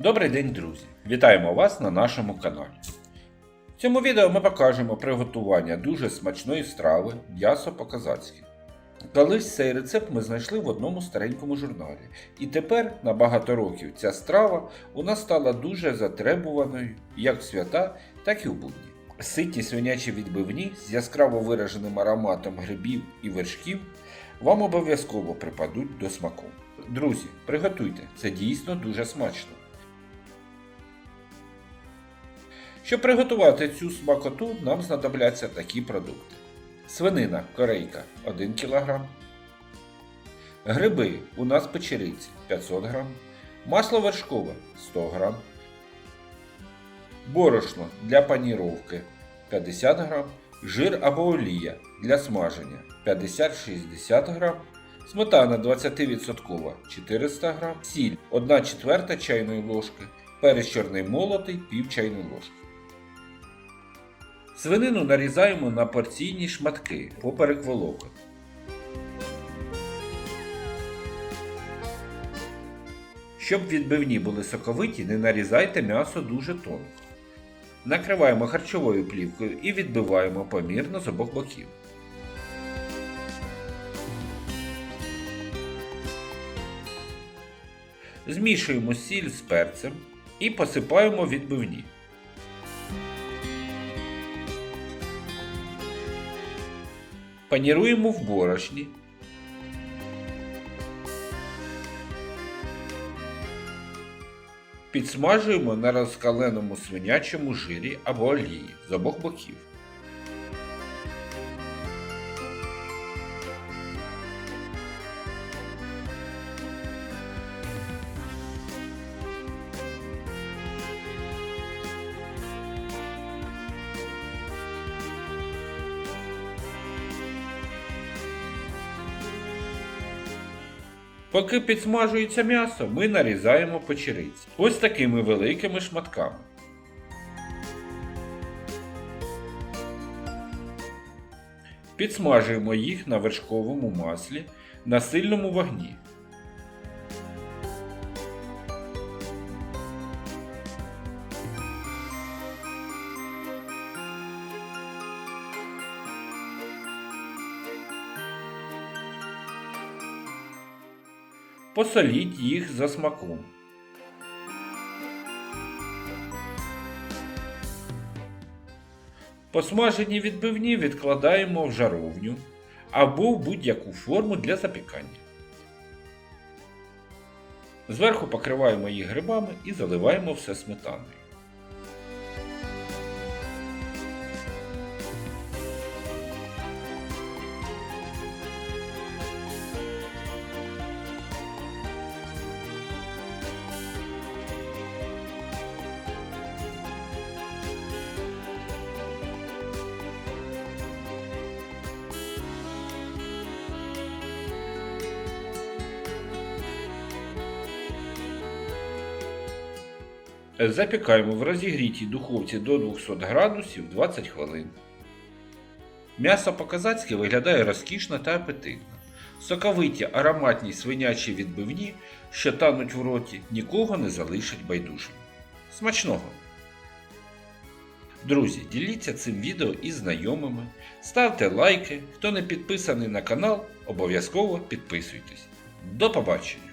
Добрий день, друзі! Вітаємо вас на нашому каналі. В цьому відео ми покажемо приготування дуже смачної страви м'ясо по-казацьки. Колись цей рецепт ми знайшли в одному старенькому журналі, і тепер на багато років ця страва у нас стала дуже затребуваною як в свята, так і в будні. Ситі свинячі відбивні з яскраво вираженим ароматом грибів і вершків вам обов'язково припадуть до смаку. Друзі, приготуйте, це дійсно дуже смачно. Щоб приготувати цю смакоту, нам знадобляться такі продукти: свинина корейка 1 кг, гриби у нас печериці 500 г, масло вершкове 100 г, борошно для паніровки 50 г, жир або олія для смаження 50-60 г, сметана 20% 400 г, сіль 1 четверта чайної ложки, перець чорний молотий пів чайної ложки. Свинину нарізаємо на порційні шматки поперек волокон. Щоб відбивні були соковиті, не нарізайте м'ясо дуже тонко. Накриваємо харчовою плівкою і відбиваємо помірно з обох боків. Змішуємо сіль з перцем і посипаємо відбивні. Паніруємо в борошні. Підсмажуємо на розкаленому свинячому жирі або олії з обох боків. Поки підсмажується м'ясо, ми нарізаємо печериці. Ось такими великими шматками. Підсмажуємо їх на вершковому маслі на сильному вогні. Посоліть їх за смаком. Посмажені відбивні відкладаємо в жаровню або в будь-яку форму для запікання. Зверху покриваємо їх грибами і заливаємо все сметаною. Запікаємо в розігрітій духовці до 200 градусів 20 хвилин. М'ясо по-казацьки виглядає розкішно та апетитно. Соковиті ароматні свинячі відбивні, що тануть в роті, нікого не залишать байдужим. Смачного! Друзі, діліться цим відео із знайомими, ставте лайки, хто не підписаний на канал, обов'язково підписуйтесь. До побачення!